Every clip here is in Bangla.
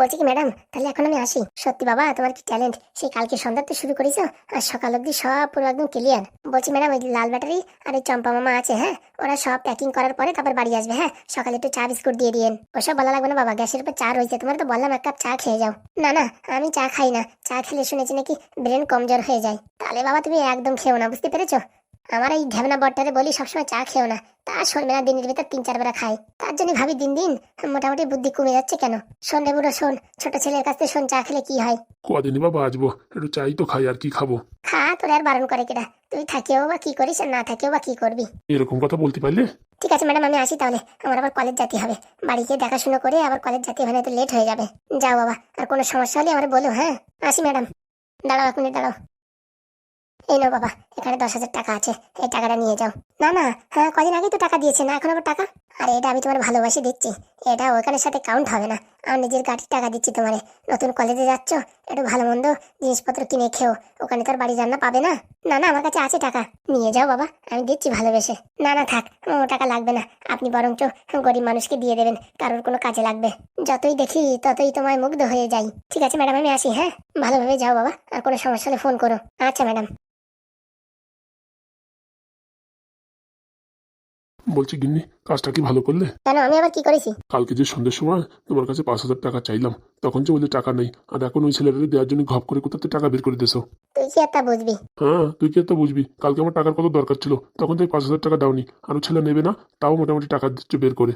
বলছি কি, ম্যাডাম? তাহলে এখন আমি আসি। সত্যি বাবা, তোমার কি ট্যালেন্ট সেই কালকে সন্ধ্যাতে শুরু করেছ, আর সকাল অবধি সব পুরো একদম ক্লিয়ার বলছি ম্যাডাম, ওই লাল ব্যাটারি আর এই চম্পা মামা আছে হ্যাঁ? ওরা সব প্যাকিং করার পরে তারপর বাড়ি আসবে হ্যাঁ? সকালে একটু চা, বিস্কুট দিয়ে দিয়েন। ওসব বলা লাগবে না বাবা, গ্যাসের উপর চা রয়েছে। তোমার তো বললাম এক কাপ চা খেয়ে যাও। না না, আমি চা খাই না। চা খেলে শুনেছি নাকি ব্রেন কমজোর হয়ে যায়। তাহলে বাবা তুমি একদম খেও না, বুঝতে পেরেছ? আমার এই ঢেবনা বটটারে বলি সবসময় চা খেও না। তা শুনবে না দিনের ভিতর তিন চার বেলা খাই তার জন্য ভাবি দিন দিন মোটামুটি বুদ্ধি কমে যাচ্ছে কেন? শোন রে বুড়ো শোন। ছোট ছেলের কাছ থেকে শোন চা খেলে কি হয়? কদিনই বা বাঁচবো? একটু চাই তো খাই আর কি খাব? খা তোর আর বারণ করে কেটা তুই থাকিও বা কি করিস আর না থাকিও বা কি করবি? এরকম কথা বলতে পারলে? ঠিক আছে ম্যাডাম আমি আসি তাহলে। আমার আবার কলেজ যেতে হবে। বাড়ি গিয়ে দেখাশোনা করে আবার কলেজ যেতে হবে তো লেট হয়ে যাবে। যাও বাবা আর কোনো সমস্যা হলে আমার বলো হ্যাঁ? আসি ম্যাডাম। দাঁড়াও এক মিনিট দাঁড়াও। এই নাও বাবা, এখানে দশ হাজার টাকা আছে, এই টাকাটা নিয়ে যাও। না না হ্যাঁ কদিন আগেই তো টাকা দিয়েছে, না এখন আবার টাকা? আরে, এটা আমি তোমার ভালোবাসি দিচ্ছি এটা ওখানের সাথে কাউন্ট হবে না। আমার নিজের গাড়ির টাকা দিচ্ছি তোমারে। নতুন কলেজে যাচ্ছ, একটু ভালো মন্দ জিনিসপত্র কিনে খেও, ওখানে তোর বাড়ি রান্না পাবে না? না না, আমার কাছে আছে টাকা, নিয়ে যাও বাবা, আমি দিচ্ছি ভালোবেসে। না না, থাক, ও টাকা লাগবে না, আপনি বরঞ্চ গরিব মানুষকে দিয়ে দেবেন, কারোর কোনো কাজে লাগবে। যতই দেখি, ততই তোমায় মুগ্ধ হয়ে যাই। ঠিক আছে ম্যাডাম আমি আসি হ্যাঁ? ভালোভাবে যাও বাবা, আর কোনো সমস্যা হলে ফোন করো। আচ্ছা ম্যাডাম বলছি গিন্নি কাজটা কি ভালো করলে? কেন আমি আবার কি করেছি? কালকে যে সন্ধ্যের সময় তোমার কাছে পাঁচ হাজার টাকা চাইলাম তখন যে বললে টাকা নেই আর এখন ওই ছেলেটাকে দেওয়ার জন্য ঘপ করে কোথাতে টাকা বের করে দিয়েছ? তুই কি একটা বুঝবি? হ্যাঁ তুই কি একটা বুঝবি? কালকে আমার টাকার কত দরকার ছিল? তখন তুই পাঁচ হাজার টাকা দাওনি আর ও ছেলে নেবে না তাও মোটামুটি টাকা দিচ্ছে বের করে।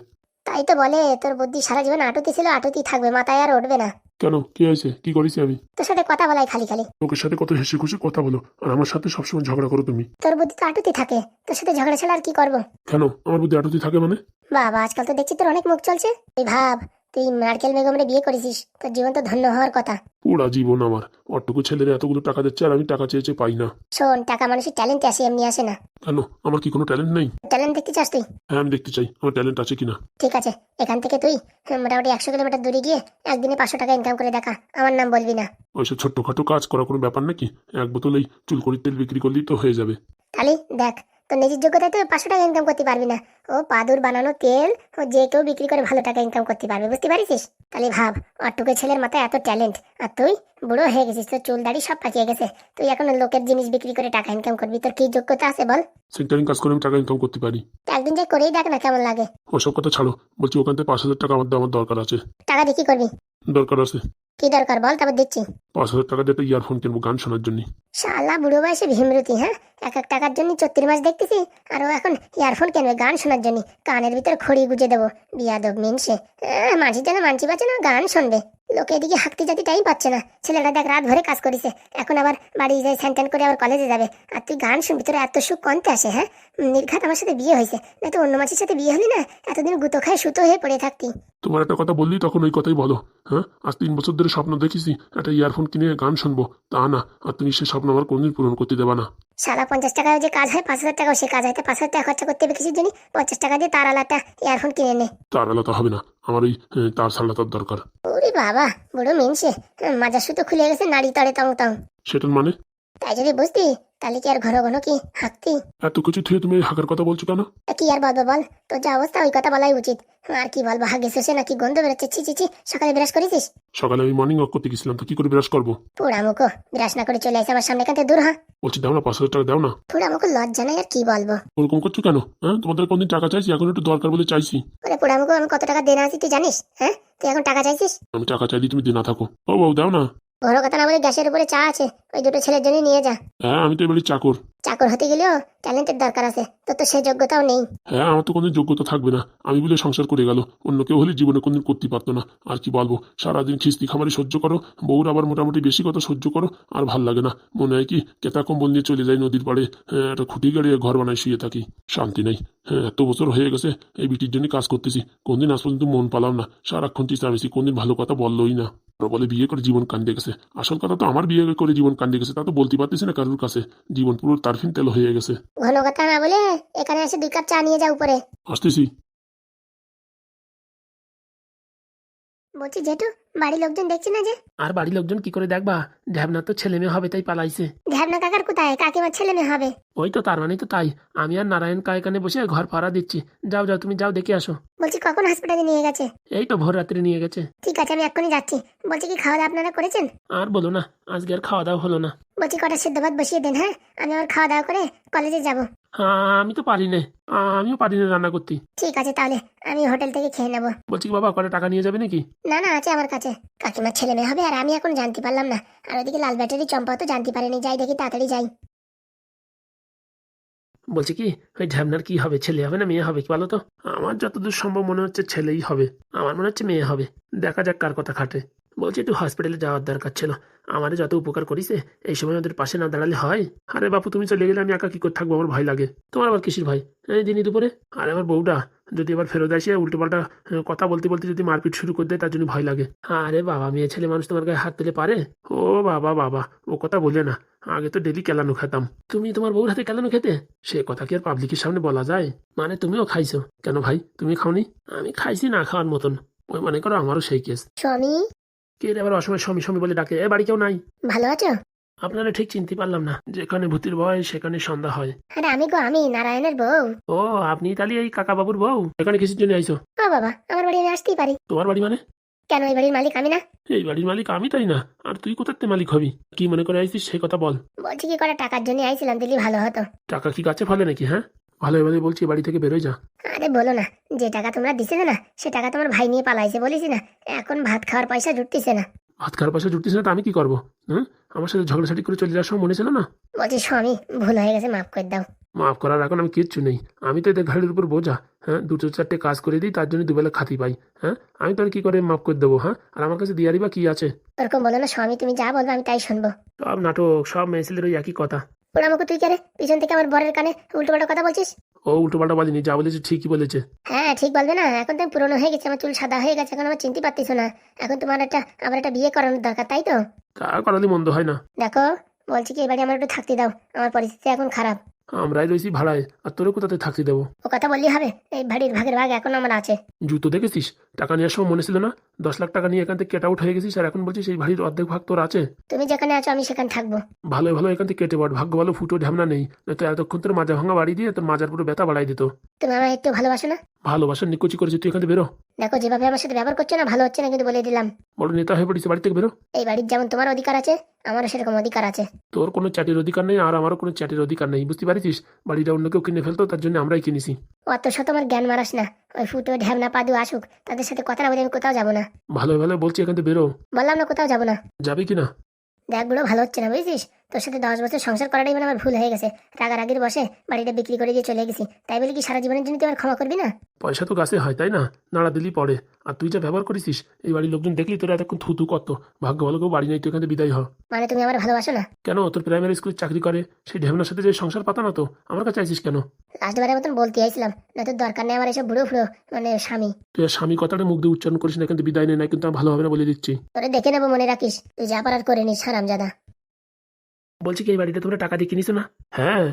তাই তো বলে তোর বুদ্ধি সারা জীবন আটুতি ছিল আটুতি থাকবে মাথায় আর উঠবে না। কেন? কি হয়েছে? কি করেছি আমি? তোর সাথে কথা বলাই খালি খালি। তোর সাথে কত হেসে খুশি কথা বলো। আর আমার সাথে সবসময় ঝগড়া করো তুমি। তোর বুদ্ধি তো আটুতি থাকে। তোর সাথে ঝগড়া ছাড়া আর কি করব? কেন? আমার বুদ্ধি আটুতি থাকে মানে? বাবা আজকাল তো দেখছি তোর অনেক মুখ চলছে। এই ভাব তুই নারকেল বেগমরে বিয়ে করেছিস তোর জীবন তো ধন্য হওয়ার কথা। পুরা জীবন আমার। অটুকু ছেলের এতগুলো টাকা দিচ্ছে আর আমি টাকা চেয়েছে পাই না। শোন টাকা মানুষের ট্যালেন্ট আসে এমনি আসে না। কেন? আমার কি কোনো ট্যালেন্ট নেই? ট্যালেন্ট দেখতে চাস তুই? হ্যাঁ আমি দেখতে চাই। আমার ট্যালেন্ট আছে কিনা? ঠিক আছে এখান থেকে তুই মোটামুটি একশো কিলোমিটার দূরে গিয়ে একদিনে পাঁচশো টাকা ইনকাম করে দেখা। আমার নাম বলবি না। ওইসব ছোট্টখাটো কাজ করা কোনো ব্যাপার নাকি? এক বোতল এই চুলকড়ির তেল বিক্রি করলেই তো হয়ে যাবে। তাহলে দেখ তোর নিজের যোগ্যতায় তুই পাঁচশো টাকা ইনকাম করতে পারবি না। ও পাদুর বানানো তেল ও যে কেউ বিক্রি করে ভালো টাকা ইনকাম করতে পারবে বুঝতে পারিস তাহলে ভাব অটুকু ছেলের মাথায় এত ট্যালেন্ট আর তুই বুড়ো হয়ে গেছিস তোর চুল দাড়ি সব পাকিয়ে গেছে। তুই এখন লোকের জিনিস বিক্রি করে টাকা ইনকাম করবি তোর কি যোগ্যতা আছে বল? সেন্টারিং কাজ করে আমি টাকা ইনকাম করতে পারি। তো একদিন যে করেই দেখ না কেমন লাগে। ওসব কথা ছাড়ো বলছি ওখান থেকে পাঁচ হাজার টাকা আমার আমার দরকার আছে। টাকা দিয়ে কি করবি? দরকার আছে। কি দরকার বল তারপর দিচ্ছি পাঁচ হাজার টাকা দিয়ে একটা ইয়ারফোন কিনবো গান শোনার জন্য। শালা বুড়ো বয়সে ভীমরতি হ্যাঁ? এক এক টাকার জন্য চত্রিশ মাস দেখতেছি আর ও এখন ইয়ারফোন কিনবে গান শোনার জন্য। কানের ভিতর খড়ি গুজে দেবো বিয়াদব মিনসে। মাঝি যেন মানছি পাচ্ছে না গান শুনবে। লোকে এদিকে হাঁকতে যাতে টাইম পাচ্ছে না। ছেলেটা দেখ রাত ভরে কাজ করেছে। এখন আবার বাড়ি যায় স্যান করে আবার কলেজে যাবে। আর তুই গান শুনবি তোর এত সুখ কনতে আসে হ্যাঁ? নির্ঘাত আমার সাথে বিয়ে হয়েছে। না তো অন্য মাছের সাথে বিয়ে হলি না? এতদিন গুতো খায় সুতো হয়ে পড়ে থাকতি। তোমার একটা কথা বললি তখন ওই কথাই বলো হ্যাঁ? আজ তিন বছর ধরে স্বপ্ন দেখেছি একটা ইয়ারফোন কিনে গান শুনব। তা না আর তুমি সে স্বপ্ন আমার কোনদিন পূরণ করতে দেবা না। সারা পঞ্চাশ টাকায় যে কাজ হয় পাঁচ হাজার টাকাও সে কাজ হয় পাঁচ হাজার টাকা খরচা করতে হবে কিছুর জন্য। পঞ্চাশ টাকা দিয়ে তার আলাদা ইয়ারফোন কিনে নে। তার আলাদা হবে না আমার ওই তার সালাতার দরকার। ওরে বাবা বড় মেনছে মাজার সুতো খুলে গেছে নাড়ি তাড়ে তং তং। সেটার মানে? তাই যদি বুঝতি তাহলে কি আর ঘন ঘন কি হাঁকতি? এত কিছু থুয়ে তুমি হাঁকার কথা বলছো কেন? কি আর বলব বল? তোর যা অবস্থা ওই কথা বলাই উচিত। আর কি বলব হাগে শোষে নাকি গন্ধ বেরোচ্ছে? ছি ছি ছি সকালে ব্রাশ করেছিস? সকালে আমি মর্নিং ওয়াক করতে গেছিলাম তো কি করে ব্রাশ করব? পোড়া মুখো ব্রাশ না করে চলে আসে আমার সামনে কান্তে দূর হ্যাঁ বলছি দাও না পাঁচ হাজার টাকা দাও না। পোড়া মুখো লজ্জা নাই আর কি বলব? ওরকম করছ কেন? হ্যাঁ তোমাদের কোনদিন টাকা চাইছি? এখন একটু দরকার বলে চাইছি। ওরে পোড়া মুখো আমি কত টাকা দেনা আছি তুই জানিস হ্যাঁ? তুই এখন টাকা চাইছিস? আমি টাকা চাইলে তুমি দিয়ে না থাকো। ও বউ দাও না। বড় কথা না বলে গ্যাসের উপরে চা আছে। ওই দুটো ছেলের জন্য নিয়ে যা। হ্যাঁ আমি তো এবারে চাকর চাকর হতে গেলেও ট্যালেন্টের দরকার আছে তোর তো সে যোগ্যতাও নেই। হ্যাঁ আমার তো কোনো যোগ্যতা থাকবে না। আমি বলে সংসার করে গেল। অন্য কেউ হলে জীবনে কোনদিন করতে পারতো না। আর কি বলব? সারাদিন খিস্তি খামারি সহ্য করো। বউর আবার মোটামুটি বেশি কথা সহ্য করো, আর ভালো লাগে না। মনে হয় কি কেতা কম্বল নিয়ে চলে যায় নদীর পাড়ে। হ্যাঁ একটা খুঁটি গাড়িয়ে ঘর বানায় শুয়ে থাকি। শান্তি নেই। হ্যাঁ এত বছর হয়ে গেছে, এই বিটির জন্য কাজ করতেছি। কোনদিন আজ পর্যন্ত মন পালাম না। সারাক্ষণ চিস্তামেছি কোনদিন ভালো কথা বললোই না। বলে বিয়ে করে জীবন কান্দে গেছে। আসল কথা তো আমার বিয়ে করে জীবন কান্দে গেছে, তা তো বলতে পারতেছি না কারোর কাছে। জীবন পুরো তারফিন তেল হয়ে গেছে। ঘন কথা না বলে এখানে এসে দুই কাপ চা নিয়ে যা উপরে। আসতেছি। বলছি জেঠু বাড়ির লোকজন দেখছে না যে? আর বাড়ির লোকজন কি করে দেখবা? ঢ্যাবনা তো ছেলে মেয়ে হবে তাই পালাইছে। ঢ্যাবনা কাকার কোথায়? কাকিমার ছেলে মেয়ে হবে। ওই তো তার মানে তো তাই। আমি আর নারায়ণ কা এখানে বসে ঘর ভাড়া দিচ্ছি। যাও যাও তুমি যাও দেখে আসো। বলছি কখন হসপিটালে নিয়ে গেছে? এই তো ভোর রাত্রে নিয়ে গেছে। ঠিক আছে আমি এক্ষুনি যাচ্ছি। বলছি কি খাওয়া দাওয়া আপনারা করেছেন? আর বলো না আজকে আর খাওয়া দাওয়া হলো না। বলছি কটা সিদ্ধ ভাত বসিয়ে দেন হ্যাঁ? আমি আবার খাওয়া দাওয়া করে কলেজে যাব। আমি তো পারি না আমিও পারি না রান্না করতে। ঠিক আছে তাহলে আমি হোটেল থেকে খেয়ে নেব। বলছি কি বাবা কটা টাকা নিয়ে যাবে নাকি? না না আছে আমার কাছে। কাকিমার ছেলে মেয়ে হবে আর আমি এখন জানতে পারলাম না। আর ওদিকে লাল ব্যাটারি চম্পা তো জানতে পারেনি। যাই দেখি তাড়াতাড়ি যাই। বলছি কি ওই ঝ্যাবনার কি হবে? ছেলে হবে না মেয়ে হবে কি বলো তো? আমার যতদূর সম্ভব মনে হচ্ছে ছেলেই হবে। আমার মনে হচ্ছে মেয়ে হবে। দেখা যাক কার কথা খাটে। বলছি একটু হসপিটালে যাওয়ার দরকার ছিল। আমারে যত উপকার করিছে এই সময় ওদের পাশে না দাঁড়ালে হয়? আরে বাপু, তুমি চলে গেলে আমি একা কি করে থাকব? আমার ভয় লাগে। তোমার আবার কিসির ভাই এই দিনই দুপুরে? আরে আমার বউটা, যদি এবার ফেরত আসে উল্টো পাল্টা কথা বলতে বলতে যদি মারপিট শুরু করে দেয়, তার জন্য ভয় লাগে। আরে বাবা, মেয়ে ছেলে মানুষ তোমার গায়ে হাত তুলে পারে? ও বাবা বাবা, ও কথা বলে না। আগে তো ডেলি কেলানো খেতাম। তুমি তোমার বউর হাতে কেলানো খেতে? সে কথা কি আর পাবলিকের সামনে বলা যায়? মানে তুমিও খাইছো? কেন ভাই? তুমি খাওনি? আমি খাইছি না খাওয়ার মতন। ওই মনে করো আমারও সেই কেস কে রে আবার অসময় স্বামী স্বামী বলে ডাকে? এ বাড়ি কেউ নাই। ভালো আছো? আপনারা ঠিক চিনতে পারলাম না। যেখানে ভূতির ভয় সেখানে সন্ধ্যা হয়। আরে আমি গো আমি নারায়ণের বউ। ও আপনি তাহলে এই কাকা বাবুর বউ? এখানে কিসের জন্য আইছো? ও বাবা আমার বাড়ি আমি আসতেই পারি। তোমার বাড়ি মানে? কেন এই বাড়ির মালিক আমি না? এই বাড়ির মালিক আমি তাই না? আর তুই কোথাতে মালিক হবি? কি মনে করে আইছিস সে কথা বল। বলছি কি করে টাকার জন্য আইছিলাম দিলি ভালো হতো। টাকা কি গাছে ফলে নাকি হ্যাঁ? ভালো ভালো বলছি বাড়ি থেকে বেরোয় যা। আরে বলো না যে টাকা তোমরা দিছে না সে টাকা তোমার ভাই নিয়ে পালাইছে বলেছি না এখন ভাত খাওয়ার পয়সা জুটতেছে না। ভাত খাওয়ার পয়সা জুটতিস না তো আমি কি করব হ্যাঁ আমার সাথে ঝগড়াঝাটি করে চলে যাওয়ার সময় মনে ছিল না? বলছি স্বামী ভুল হয়ে গেছে মাফ করে দাও। মাফ করার এখন আমি কিচ্ছু নেই আমি তো এদের ঘাড়ির উপর বোঝা হ্যাঁ? দুটো চারটে কাজ করে দিই তার জন্য দুবেলা খাতি পাই হ্যাঁ? আমি তো আর কি করে মাফ করে দেবো হ্যাঁ? আর আমার কাছে দিয়ারি বা কি আছে? ওরকম বলো না স্বামী তুমি যা বলবে আমি তাই শুনব। সব নাটক সব মেয়েছেলের ওই একই কথা। আমাকে তুই কেরে পিছন থেকে আমার বরের কানে উল্টো পাল্টা কথা বলছিস? ও উল্টো পাল্টা বলেনি যা বলেছে ঠিকই বলেছে। হ্যাঁ ঠিক বলবে না। এখন তুমি পুরনো হয়ে গেছে আমার চুল সাদা হয়ে গেছে এখন আমার চিনতে পারতিস না। এখন তোমার একটা আবার একটা বিয়ে করানোর দরকার তাই তো? তা করালে মন্দ হয় না। দেখো বলছি কি এবারে আমার একটু থাকতে দাও আমার পরিস্থিতি এখন খারাপ। আমরাই রয়েছি ভাড়ায় আর তোরে কোথাতে থাকতে দেবো? ও কথা বললি হবে? এই বাড়ির ভাগের ভাগ এখন আমার আছে। জুতো দেখেছিস? টাকা নেওয়ার সময় মনে ছিল না? দশ লাখ টাকা নিয়ে এখান থেকে কেট আউট হয়ে গেছিস আর এখন বলছিস এই বাড়ির অর্ধেক ভাগ তোর আছে? তুমি যেখানে আছো আমি সেখানে থাকব। ভালো ভালো এখান থেকে কেটে পড় ভাগ্য ভালো ফুটো ঢামনা নেই। নয়তো এতক্ষণ তোর মাজা ভাঙা বাড়ি দিয়ে তোর মাজার পুরো ব্যথা বাড়াই দিত। তুমি আমার একটু ভালোবাসো না? ভালোবাসার নিকুচি করেছি তুই এখান থেকে বেরো। দেখো যেভাবে আমার সাথে ব্যবহার করছ না ভালো হচ্ছে না কিন্তু বলে দিলাম। বড় নেতা হয়ে পড়িস বাড়ি থেকে বেরো। এই বাড়ির যেমন তোমার অধিকার আছে আমারও সেরকম অধিকার আছে। তোর কোনো চ্যাটের অধিকার নেই আর আমারও কোনো চ্যাটের অধিকার নেই বুঝতে পারিস? বাড়িটা অন্য কেউ কিনে ফেলতো তার জন্য আমরাই কিনেছি। অত শত আমার জ্ঞান মারাস না। ওই ফুটো ঢ্যাবনা পাদু আসুক তাদের সাথে কথা না বলে আমি কোথাও যাব না। ভালো ভালো বলছি এখান থেকে বেরো। বললাম না কোথাও যাব না। যাবে কি না? দেখগুলো ভালো হচ্ছে না বুঝছিস? তোর সাথে দশ বছর সংসার করাটাই মানে আমার ভুল হয়ে গেছে। রাগারাগির বসে বাড়িটা বিক্রি করে দিয়ে চলে গেছি। তাই বলে কি সারা জীবনের জন্য তুই আমার ক্ষমা করবি না? পয়সা তো গাছে হয় তাই না? নাড়া দিলি পড়ে। আর তুই যা ব্যবহার করিস এই বাড়ির লোকজন দেখলি তোরা এতক্ষণ থুতু কত? ভাগ্য ভালো কেউ বাড়ি নেই তুই এখান থেকে বিদায় হ। মানে তুমি আমার ভালোবাসো না? কেন? তোর প্রাইমারি স্কুলে চাকরি করে সেই ঢেমনার সাথে যে সংসার পাতা না তো আমার কাছে চাইছিস কেন? লাস্টবারের মতন বলতে চাইছিলাম না তোর দরকার নেই আমার এসব বুড়ো ফুড়ো মানে স্বামী। তুই আর স্বামী কথাটা মুখ দিয়ে উচ্চারণ করিস না এখান থেকে বিদায় নেই না কিন্তু আমি ভালো হবে না বলে দিচ্ছি। তোরে দেখে নেব মনে রাখিস। তুই যা পারার করে নিস হারামজাদা বলছি কি এই বাড়িটা তোমরা টাকা দিয়ে কিনিস না? হ্যাঁ।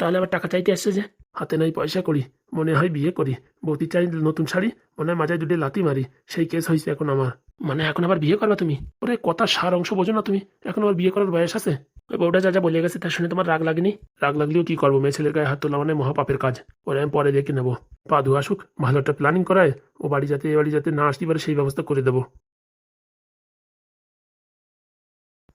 তাহলে আবার টাকা চাইতে আসছে যে। হাতে নাই পয়সা করি, মনে হয় বিয়ে করি। বৌতি চাই নতুন শাড়ি, মনে হয় মাজায় দুটি লাতি মারি। সেই কেস হয়েছে এখন আমার। মানে এখন আবার বিয়ে করবা তুমি? ওরে কথা সার অংশ বোঝো না তুমি। এখন আবার বিয়ে করার বয়স আছে। ওই বউটা যা যা বলে গেছে তার শুনে তোমার রাগ লাগেনি? রাগ লাগলেও কি করব? মেয়ে ছেলের গায়ে হাত তোলা মানে মহাপাপের কাজ। ওরে আমি পরে দেখে নেব। পা ধু আসুক, ভালো একটা প্ল্যানিং করায়। ও বাড়ি যাতে এ বাড়ি যাতে না আসতে পারে সেই ব্যবস্থা করে দেবো।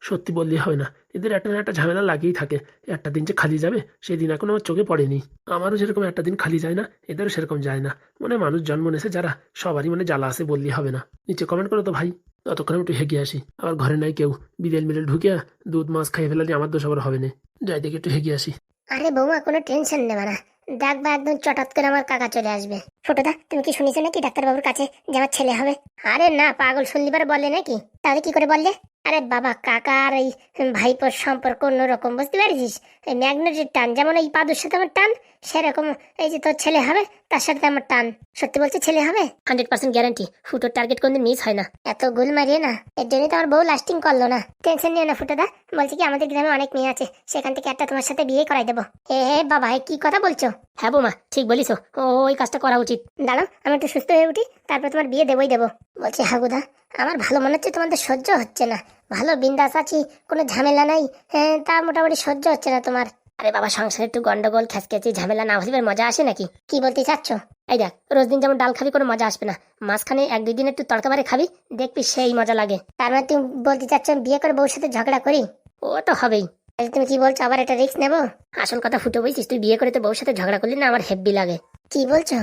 সত্যি বললেই হয় না। এদের একটা না একটা ঝামেলা লাগিয়েই থাকে। একটা দিন যে খালি যাবে সেই দিন এখন আমার চোখে পড়েনি। আমারও যেরকম একটা দিন খালি যায় না, এদেরও সেরকম যায় না। মানে মানুষ জন্ম নেছে যারা সবারই মানে জ্বালা আছে বললেই হবে না। নিচে কমেন্ট করো তো ভাই। ততক্ষণ একটু হেগে আসি। আবার ঘরে নাই কেউ। বিড়েল মিলেল ঢুকে দুধ, মাছ খাইয়ে ফেলালে আমার দোষ আবার হবে না। যাই দেখে একটু হেগে আসি। আরে বৌমা, কোনো টেনশন নেবে না। দেখবা একদম চটাৎ করে আমার কাকা চলে আসবে। ছোটদা তুমি কি শুনেছো নাকি ডাক্তারবাবুর কাছে যে আমার ছেলে হবে? আরে না, পাগল শুনলিবার বলে নাকি? তাহলে কি করে বললে? আরে বাবা কাকা আর এই ভাইপোর সম্পর্ক অন্যরকম বুঝতে পারছিস? এই ম্যাগনেটের টান যেমন এই পাদুর সাথে আমার টান সেরকম এই যে তোর ছেলে হবে তার সাথে আমার টান। সত্যি বলছে ছেলে হবে? হান্ড্রেড পার্সেন্ট গ্যারান্টি ফুটোর টার্গেট কোনদিন মিস হয় না। এত গুল মারিয়ে না এর জন্যই তো আমার বউ লাস্টিং করল না। টেনশন নিও না ফুটোদা বলছি কি আমাদের গ্রামে অনেক মেয়ে আছে সেখান থেকে একটা তোমার সাথে বিয়ে করাই দেবো। এ হে বাবা কি কথা বলছো? হ্যাঁ বৌমা ঠিক বলিস ও ওই কাজটা করা উচিত। দাঁড়াও আমি একটু সুস্থ হয়ে উঠি তারপর তোমার বিয়ে দেবই দেবো। বলছি হাগুদা আমার ভালো মনে হচ্ছে তোমাদের সহ্য হচ্ছে না। ভালো বিন্দাস আছি, কোনো ঝামেলা নাই। হ্যাঁ তা মোটামুটি সহ্য হচ্ছে না তোমার। আরে বাবা, সংসারে একটু গন্ডগোল খ্যাচকেচি ঝামেলা না হলে মজা আসে নাকি? কি বলতে চাচ্ছ? এই দেখ, রোজ দিন যেমন ডাল খাবি, কোনো মজা আসবে না। মাঝখানে এক দুই দিন একটু তড়কা বারে খাবি, দেখবি সেই মজা লাগে। তার মানে তুমি বলতে চাচ্ছ বিয়ে করে বউর সাথে ঝগড়া করি? ও তো হবেই। তুমি কি বলছো, আবার একটা রিস্ক নেব? আসল কথা ফুটো বলছিস তুই বিয়ে করে তো বউর সাথে ঝগড়া করলি না, আমার হেব্বি লাগে। কি বলছো?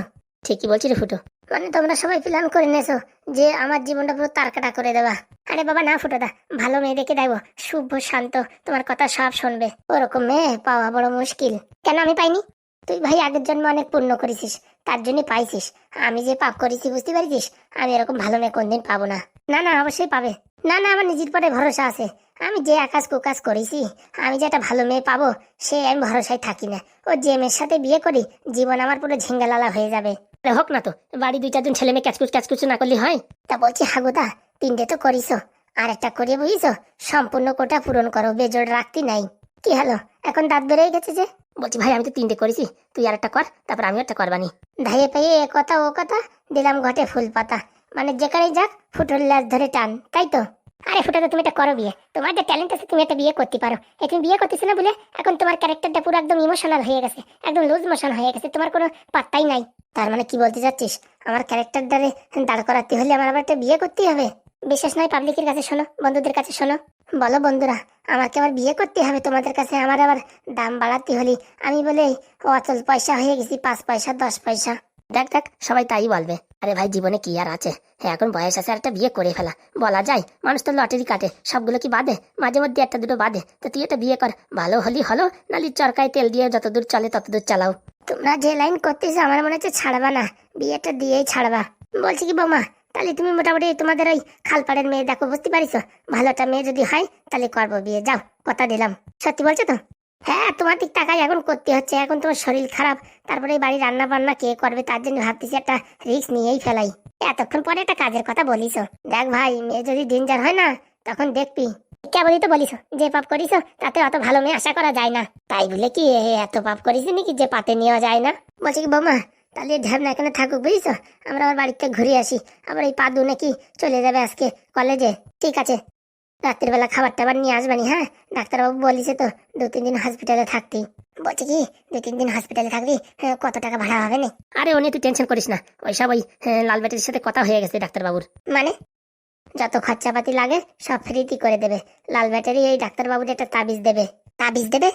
ঠিকই বলছি রে ফুটো। মানে তোমরা সবাই প্ল্যান করে নেছো যে আমার জীবনটা পুরো তারকাটা করে দেবা। আরে বাবা, না ফুটো দা, ভালো মেয়ে দেখে দেবো শুভ, শান্ত, তোমার কথা সব শুনবে। ওরকম মেয়ে পাওয়া বড় মুশকিল। কেন আমি পাইনি? তুই ভাই আগের জন্ম অনেক পূর্ণ করেছিস, তার জন্য পাইছিস। আমি যে পাপ করেছি, বুঝতে পারছিস? আমি এরকম ভালো মেয়ে কোনদিন পাবো না। না না, অবশ্যই পাবে। না না, আমার নিজের পরে ভরসা আছে। আমি যে আকাশ কুকাশ করেছি, আমি যে একটা ভালো মেয়ে পাবো, সে আমি ভরসায় থাকি না। ও যে মেয়ের সাথে বিয়ে করি, জীবন আমার পুরো ঝিঙ্গালালা হয়ে যাবে। আরে হোক না তো বাড়ি দুই চারজন ছেলে মেয়ে ক্যাচকুচ ক্যাচকুচ না করলে হয়? তা বলছি হাগুদা তিনটে তো করিস আর একটা করিয়ে বুঝিস সম্পূর্ণ কোটা পূরণ করো বেজোড় রাখতি নাই। কি হলো এখন দাঁত বেড়ে গেছে যে? বলছি ভাই আমি তো তিনটে করেছি তুই আর একটা কর তারপর আমি একটা করবানি। ধাইয়ে পাইয়ে এ কথা ও কথা দিলাম ঘটে ফুল পাতা। মানে যেখানে যাক ফুটোর ল্যাস ধরে টান তাই তো? আরে ফুটাতে তুমি একটা করো বিয়ে। তোমার যে ট্যালেন্ট আছে তুমি একটা বিয়ে করতে পারো। এ তুমি বিয়ে করতেছো না বলে এখন তোমার ক্যারেক্টারটা পুরো একদম ইমোশনাল হয়ে গেছে একদম লুজ মোশন হয়ে গেছে তোমার কোনো পাত্তাই নাই। তার মানে কি বলতে চাচ্ছিস? আমার ক্যারেক্টার ক্যারেক্টারটারে দাঁড় করাতে হলে আমার আবার একটা বিয়ে করতেই হবে। বিশেষ নয় পাবলিকের কাছে শোনো, বন্ধুদের কাছে শোনো। বলো বন্ধুরা, আমাকে আবার বিয়ে করতে হবে তোমাদের কাছে? আমার আবার দাম বাড়াতে হলে আমি বলে অচল পয়সা হয়ে গেছি, পাঁচ পয়সা, দশ পয়সা। দেখ দেখ, সবাই তাই বলবে। আরে ভাই, জীবনে কি আর আছে? হ্যাঁ এখন বয়স আছে একটা বিয়ে করে ফেলা। বলা যায়, মানুষ তো লটারি কাটে, সবগুলো কি বাদে? মাঝে মধ্যে একটা দুটো বাদে। তো তুই একটা বিয়ে কর, ভালো হলি হলো নালি চরকায় তেল দিয়ে যতদূর চলে ততদূর চালাও। তোমরা যে লাইন করতেছো, আমার মনে হচ্ছে ছাড়বা না। বিয়েটা দিয়েই ছাড়বা। বলছি কি, বৌমা, তাহলে তুমি মোটামুটি তোমাদের ওই খালপাড়ের মেয়ে দেখো, বুঝতে পারিছো? ভালো একটা মেয়ে যদি হয়, তাহলে করব বিয়ে। যাও, কথা দিলাম। সত্যি বলছো তো? হ্যাঁ তোমার দিক টাকাই এখন করতে হচ্ছে। এখন তোমার শরীর খারাপ, তারপরে বাড়ি রান্না বান্না কে করবে, তার জন্য ভাবতেছি একটা রিস্ক নিয়েই ফেলাই। এতক্ষণ পরে একটা কাজের কথা বলিস দেখ ভাই, মেয়ে যদি ডেঞ্জার হয় না, তখন দেখবি। কেবলই তো বলিস যে পাপ করিস তাতে অত ভালো মেয়ে আশা করা যায় না। তাই বলে কি এত পাপ করিস নাকি যে পাতে নেওয়া যায় না? বলছি কি বৌমা তাহলে ঢ্যাবনা এখানে থাকুক বুঝিস আমরা আবার বাড়িতে ঘুরে আসি। আবার এই পাদু নাকি চলে যাবে আজকে কলেজে। ঠিক আছে। রাত্রিবেলা খাবার টাবার নিয়ে আসবানি হ্যাঁ? ডাক্তারবাবু বলিছে তো দু তিন দিন হসপিটালে থাকতি। বলছি কি দু তিন দিন হসপিটালে থাকবি হ্যাঁ, কত টাকা ভাড়া হবে না? আরে উনি তুই টেনশন করিস না। ওইসব ওই হ্যাঁ, লাল ব্যাটারির সাথে কথা হয়ে গেছে ডাক্তারবাবুর। মানে? যত খরচাপাতি লাগে সব ফ্রিতি করে দেবে। লাল ব্যাটারি এই ডাক্তারবাবুর একটা তাবিজ দেবে। তাবিজ দেবে?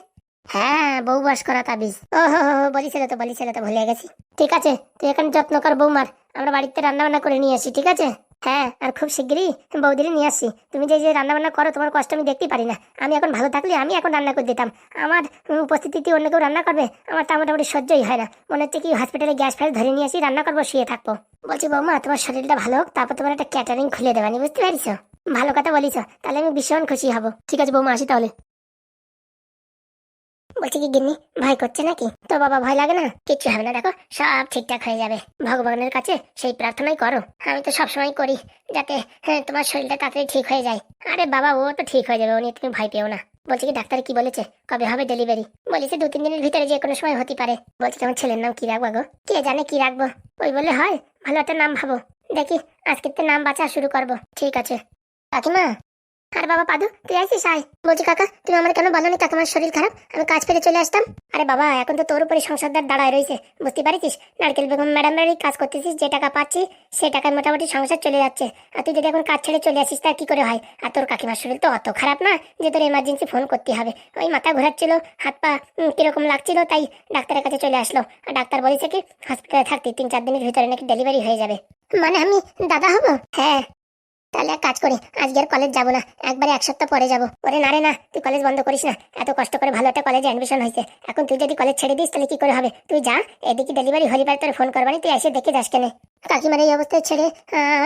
হ্যাঁ বউ বাস করা তাবিজ। ও হো হো, বলিছিল তো ছেলে তো ভুলে গেছি। ঠিক আছে তুই এখন যত্ন কর বৌমার। আমরা বাড়িতে রান্না বান্না করে নিয়ে আসি ঠিক আছে? হ্যাঁ আর খুব শিগগিরই বৌদিরে নিয়ে আসছি। তুমি যে যে রান্না বান্না করো, তোমার কষ্ট আমি দেখতেই পারি না। আমি এখন ভালো থাকলে আমি এখন রান্না করে দিতাম। আমার উপস্থিতিতে অন্য কেউ রান্না করবে, আমার তা মোটামুটি সহ্যই হয় না। মনে হচ্ছে কি হসপিটালে গ্যাস ফ্যাস ধরে নিয়ে আসি, রান্না করব, শুয়ে থাকব। বলছি বৌমা, তোমার শরীরটা ভালো হোক, তারপর তোমার একটা ক্যাটারিং খুলে দেবানি, বুঝতে পারিস ভালো কথা বলিস তাহলে আমি ভীষণ খুশি হব। ঠিক আছে বৌমা, আসি তাহলে। বলছি কি গিন্নি ভয় করছে নাকি? তো বাবা ভয় লাগে না? কিচ্ছু হবে না দেখো সব ঠিকঠাক হয়ে যাবে। ভগবানের কাছে সেই প্রার্থনাই করো। আমি তো সবসময় করি যাতে হ্যাঁ, তোমার শরীরটা তাড়াতাড়ি ঠিক হয়ে যায়। আরে বাবা ও তো ঠিক হয়ে যাবে ও নিয়ে তুমি ভয় পেও না। বলছি কি ডাক্তার কি বলেছে? কবে হবে ডেলিভারি বলেছে দু তিন দিনের ভিতরে যে কোনো সময় হতে পারে। বলছি তোমার ছেলের নাম কি রাখব গো? কে জানে কি রাখব? ওই বলে হয় ভালো একটা নাম ভাবো। দেখি আজকের তো নাম বাঁচা শুরু করব। ঠিক আছে। কাকিমা আরে বাবা পাদু, তুই আইসিস? আয়। বলছি, কাকা, তুমি আমার কেন বলো নি কাকিমার শরীর খারাপ? আমি কাজ ফেলে চলে আসতাম। আরে বাবা, এখন তো তোর উপরে সংসারদার দাঁড়ায় রয়েছে। বুঝতে পারিস নারকেল বেগম ম্যাডামেরই কাজ করতেছিস, যে টাকা পাচ্ছি, সে টাকায় মোটামুটি সংসার চলে যাচ্ছে। আর তুই যদি এখন কাজ ছেড়ে চলে আসিস, তা কি করে হয়? আর তোর কাকিমার শরীর তো অত খারাপ না যে তোর এমার্জেন্সি ফোন করতে হবে। ওই মাথা ঘোরাচ্ছিল, হাত পা কীরকম লাগছিল, তাই ডাক্তারের কাছে চলে আসলো। আর ডাক্তার বলেছে কি হসপিটালে থাকতে তিন চার দিনের ভিতরে নাকি ডেলিভারি হয়ে যাবে। মানে আমি দাদা হব? হ্যাঁ। তাহলে এক কাজ করি, আজকে আর কলেজ যাব না, একবারে এক সপ্তাহ পরে যাব। ওরে না রে না, তুই কলেজ বন্ধ করিস না, এত কষ্ট করে ভালো একটা কলেজে অ্যাডমিশন হয়েছে। এখন তুই যদি কলেজ ছেড়ে দিস, তাহলে কি করে হবে? তুই যা, এদিকে ডেলিভারি হলি পারে তোর ফোন করবানি, তুই এসে দেখে যাস কেনে। কাকিমার এই অবস্থায় ছেড়ে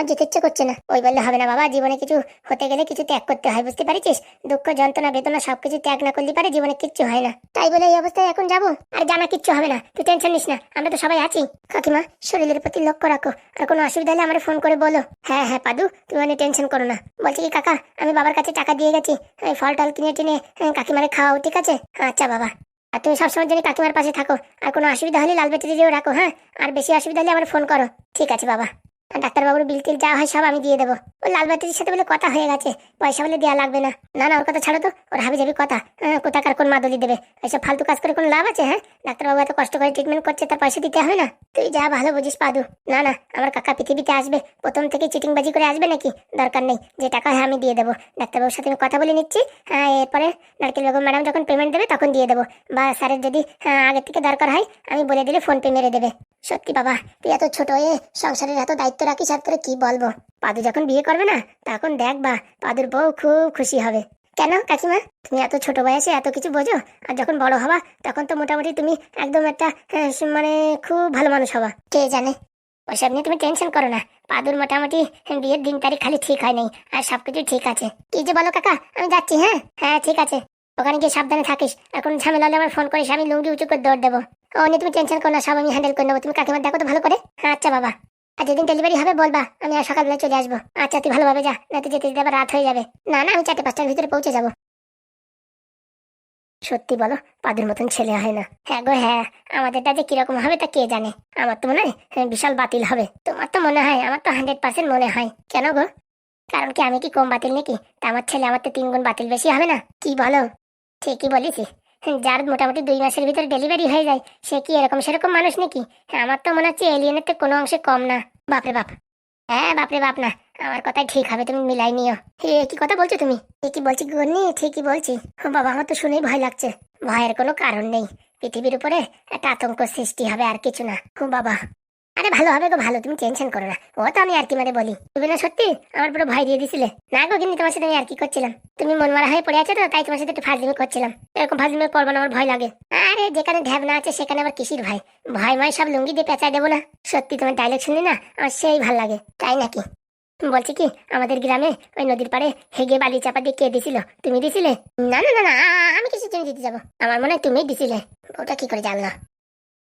যেতে ইচ্ছে করছে না। ওই বললে হবে না বাবা, জীবনে কিছু হতে গেলে কিছু ত্যাগ করতে হয়, বুঝতে পারিস দুঃখ, যন্ত্রণা, বেদনা, সবকিছু ত্যাগ না করলে পারে জীবনে কিচ্ছু হয় না। তাই বলে এই অবস্থায় এখন যাব? আর জানা কিচ্ছু হবে না। তুই টেনশন নিস না, আমরা তো সবাই আছি। কাকিমা, শরীরের প্রতি লক্ষ্য রাখো। আর কোনো অসুবিধা হলে আমার ফোন করে বলো। হ্যাঁ হ্যাঁ পাদু, তুমি অনেক টেনশন করো না। বলছি কি, কাকা, আমি বাবার কাছে টাকা দিয়ে গেছি। ফল টল কিনে টিনে কাকিমারে খাওয়াও, ঠিক আছে? আচ্ছা বাবা। আর তুমি সবসময় জন্য কাকিমার পাশে থাকো, আর কোনো অসুবিধা হলে লাল বাতিতে যেও রাখো হ্যাঁ? আর বেশি অসুবিধা হলে আমার ফোন করো। ঠিক আছে, বাবা। ডাক্তারবাবুর বিল টিল যা হয় সব আমি দিয়ে দেবো। লাল বাতির সাথে বলে কথা হয়ে গেছে পয়সা বলে দেওয়া লাগবে না। না না ওর কথা ছাড়ো তো ওর হাবি যাবি কথা। হ্যাঁ, কোথাকার কোন মাদুলি দেবে? এইসব ফালতু কাজ করে কোনো লাভ আছে হ্যাঁ? ডাক্তারবাবু এত কষ্ট করে ট্রিটমেন্ট করছে তার পয়সা দিতে হবে না? তুই যা ভালো বুঝিস পাদু। না না আমার কাকা পৃথিবীতে আসবে প্রথম থেকে চিটিংবাজি করে আসবে নাকি? দরকার নেই যে টাকা হয় আমি দিয়ে দেবো। ডাক্তারবাবুর সাথে আমি কথা বলে নিচ্ছি হ্যাঁ এরপরে নারকেল বেগম ম্যাডাম যখন পেমেন্ট দেবে তখন দিয়ে দেবো। বা স্যারের যদি হ্যাঁ, আগের থেকে দরকার হয় আমি বলে দিলে ফোন পে মেরে দেবে। সত্যি বাবা, তুই এত ছোট হয়ে সংসারের এত দায়িত্ব রাখিস, আর তোরে কি বলব? পাদু যখন বিয়ে করবে না, তখন দেখ বা, পাদুর বউ খুব খুশি হবে। কেন কাকিমা? তুমি এত ছোট বয়সে এত কিছু বোঝো, আর যখন বড় হবা, তখন তো মোটামুটি তুমি একদম একটা মানে খুব ভালো মানুষ হবা। কে জানে? ওইসব নিয়ে তুমি টেনশন করো না। পাদুর মোটামুটি বিয়ের দিন তারিখ খালি ঠিক হয় নাই, আর সবকিছু ঠিক আছে। কি যে বলো কাকা, আমি যাচ্ছি হ্যাঁ? হ্যাঁ ঠিক আছে। ওখানে গিয়ে সাবধানে থাকিস কোনো ঝামেলা হলে আমার ফোন করিস, আমি লুঙ্গি উঁচু করে দৌড় দেবো। নিয়ে তুমি টেনশন করো না, সব আমি হ্যান্ডেল করে নেব। তুমি কাকিমার দেখো তো ভালো করে। আচ্ছা বাবা। আর যেদিন ডেলিভারি হবে বলবা, আমি আর সকালবেলা চলে আসব। আচ্ছা তুই ভালোভাবে যা না তুই যেতে যেতে আবার রাত হয়ে যাবে। না না, আমি চারটে পাঁচটার ভিতরে পৌঁছে যাব। সত্যি বলো, পাদুর মতন ছেলে হয় না। হ্যাঁ গো হ্যাঁ আমাদেরটা যে কীরকম হবে তা কে জানে? আমার তো মনে হয় বিশাল বাতিল হবে। তোমার তো মনে হয়, আমার তো হান্ড্রেড পার্সেন্ট মনে হয়। কেন গো? কারণ কি আমি কি কম বাতিল নাকি? তা আমার ছেলে আমার তো তিন গুণ বাতিল বেশি হবে না? কি বলো? ঠিকই বলেছি যার মোটামুটি দুই মাসের ভিতরে ডেলিভারি হয়ে যায়, সে কি এরকম সেরকম মানুষ নাকি? আমার তো মনে হচ্ছে এলিয়েনের তো কোনো অংশে কম না। বাপরে বাপ। হ্যাঁ বাপরে বাপ না। আমার কথাই ঠিক হবে, তুমি মিলাই নিও। হে কি কথা বলছো তুমি? এ কি বলছি গন্নি? ঠিকই বলছি। বাবা, আমার তো শুনেই ভয় লাগছে। ভয়ের কোনো কারণ নেই। পৃথিবীর উপরে একটা আতঙ্ক সৃষ্টি হবে আর কিছু না। বাবা। আরে ভালো হবে গো ভালো, তুমি টেনশন করো না। ও তো আমি আর কি মানে বলি। তুমি না সত্যি? আমার পুরো ভয় দিয়ে দিছিলে। না গো কিন্তু তোমার সাথে আমি আর কি করছিলাম? তুমি মন মারা হয়ে পড়ে আছো তো, তাই তোমার সাথে একটু ফাজলিমি করছিলাম। এরকম ফাজলিমি করব না, আমার ভয় লাগে। আরে যেখানে ঢ্যাবনা আছে, সেখানে আবার কিসির ভয়? ভয় ময় সব লুঙ্গি দিয়ে পেঁচাই দেবো না। সত্যি তোমার ডায়লগ শুনি না, আমার সেই ভালো লাগে। তাই নাকি? বলছি কি, আমাদের গ্রামে ওই নদীর পাড়ে হেগে বালি চাপা দিয়ে কে দিছিল? তুমি দিছিলে? না না না না আমি কিছু জন্য দিতে যাব। আমার মনে হয় তুমি দিছিলে। ওটা কি করে জানলা?